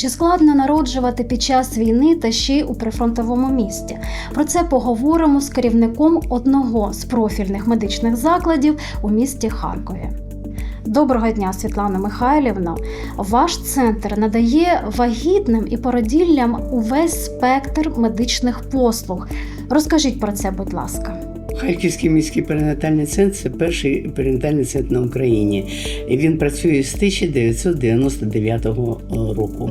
Чи складно народжувати під час війни та ще й у прифронтовому місті? Про це поговоримо з керівником одного з профільних медичних закладів у місті Харкові. Доброго дня, Світлана Михайлівна. Ваш центр надає вагітним і породіллям увесь спектр медичних послуг. Розкажіть про це, будь ласка. Харківський міський перинатальний центр це перший перинатальний центр на Україні. Він працює з 1999 року.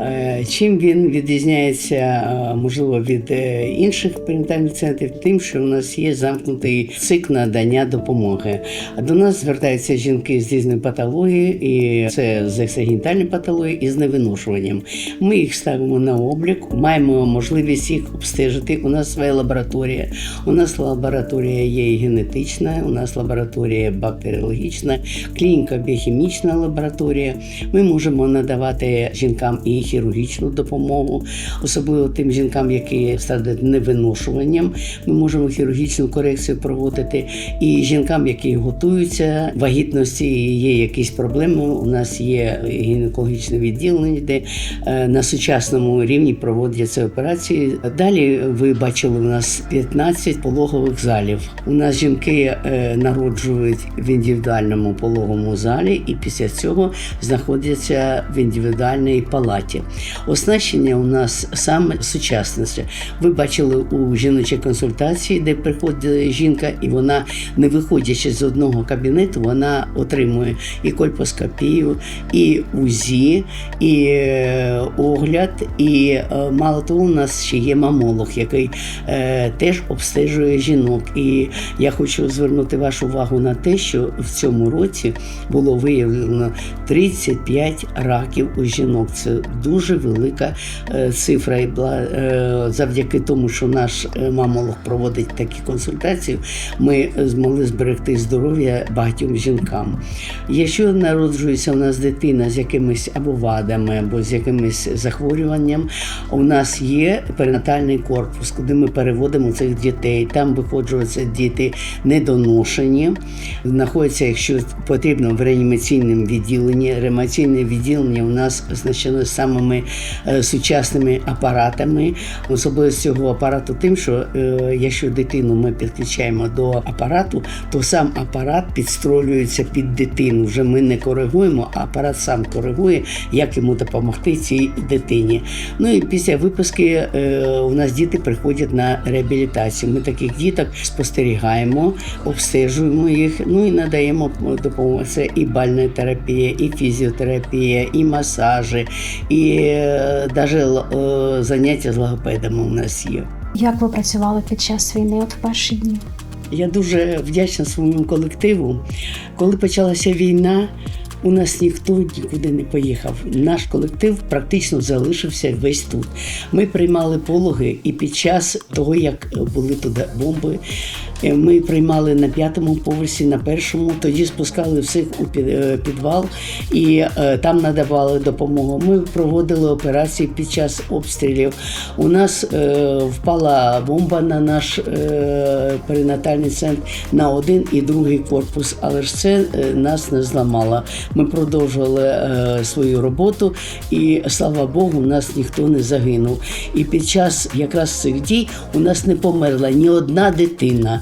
Е, Чим він відрізняється, е, можливо, від е, інших перинатальних центрів, тим, що у нас є замкнутий цикл надання допомоги. До нас звертаються жінки з різною патологією, і це з ексагентальною патологією і з невиношуванням. Ми їх ставимо на облік, маємо можливість їх обстежити. У нас своя лабораторія. У нас лабораторія є і генетична, у нас лабораторія бактеріологічна, клініка біохімічна лабораторія. Ми можемо надавати жінкам і хірургічну допомогу, особливо тим жінкам, які страждають невиношуванням. Ми можемо хірургічну корекцію проводити. І жінкам, які готуються вагітності, є якісь проблеми. У нас є гінекологічне відділення, де е, на сучасному рівні проводяться операції. Далі ви бачили у нас 15 пологових залів. У нас жінки е, народжують в індивідуальному пологовому залі, і після цього знаходяться в індивідуальній палаті. Оснащення у нас саме сучасне. Ви бачили у жіночій консультації, де приходить жінка, і вона, не виходячи з одного кабінету, вона отримує і кольпоскопію, і УЗІ, і е, огляд. І е, мало того, у нас ще є мамолог, який теж обстежує жінок. І я хочу звернути вашу увагу на те, що в цьому році було виявлено 35 раків у жінок. Це дуже велика е, цифра. І е, завдяки тому, що наш е, мамолог проводить такі консультації, ми змогли зберегти здоров'я багатьом жінкам. Якщо народжується у нас дитина з якимись або вадами, або з якимось захворюванням, у нас є перинатальний корпус, куди ми переводимо цих дітей. Там виходжуються діти недоношені, знаходяться, якщо потрібно, в реанімаційному відділенні. Реанімаційне відділення у нас оснащено самими е, сучасними апаратами. Особливість цього апарату тим, що е, якщо дитину ми підключаємо до апарату, то сам апарат підстроюється під дитину. Вже ми не коригуємо, а апарат сам коригує, як йому допомогти цій дитині. Ну і після випуски е, у нас діти приходять на реабілітацію. Ми таких діток спостерігаємо, обстежуємо їх, ну і надаємо допомогу. Це і бальна терапія, і фізіотерапія, і масажі, і навіть заняття з логопедами у нас є. Як ви працювали під час війни от в перші дні? Я дуже вдячна своєму колективу. Коли почалася війна, у нас ніхто нікуди не поїхав. Наш колектив практично залишився весь тут. Ми приймали пологи, і під час того, як були туди бомби, е, ми приймали на п'ятому поверсі, на першому, тоді спускали всіх у е, підвал і е, там надавали допомогу. Ми проводили операції під час обстрілів. У нас впала бомба на наш перинатальний центр на один і другий корпус, але ж це нас не зламало. Ми продовжували е, свою роботу, і слава Богу, у нас ніхто не загинув. І під час якраз цих дій у нас не померла ні одна дитина.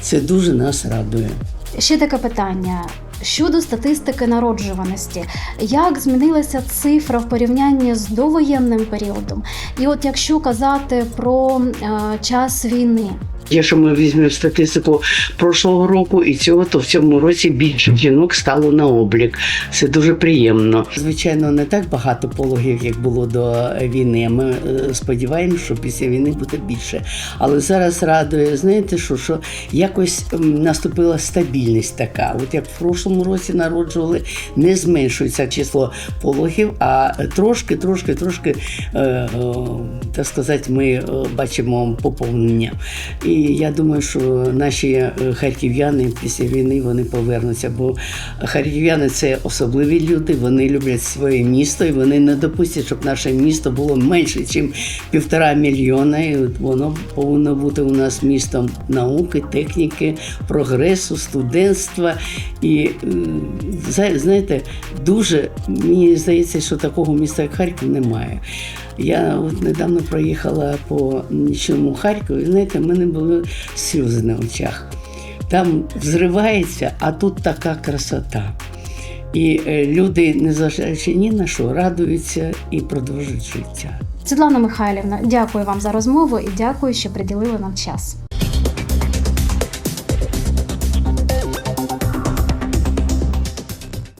Це дуже нас радує. Ще таке питання. Щодо статистики народжуваності, як змінилася цифра в порівнянні з довоєнним періодом? І от якщо казати про е, час війни, Якщо ми візьмемо статистику прошлого року і цього, то в цьому році більше жінок стало на облік. Це дуже приємно. Звичайно, не так багато пологів, як було до війни. Ми е, сподіваємося, що після війни буде більше. Але зараз радує, знаєте, що, що якось наступила стабільність така. От як в прошлому році народжували, не зменшується число пологів, а трошки, трошки, трошки, е, е, так сказати, ми бачимо поповнення. І я думаю, що наші е, харків'яни після війни вони повернуться, бо харків'яни це особливі люди, вони люблять своє місто і вони не допустять, щоб наше місто було менше, ніж півтора мільйона. І воно повинно бути у нас містом науки, техніки, прогресу, студентства. І е, знаєте, дуже мені здається, що такого міста, як Харків, немає. Я от недавно проїхала по нічному Харкові, знаєте, в мене були сльози на очах. Там взривається, а тут така красота. І е, люди, незважаючи ні на що, радуються і продовжують життя. Світлана Михайлівна, дякую вам за розмову і дякую, що приділили нам час.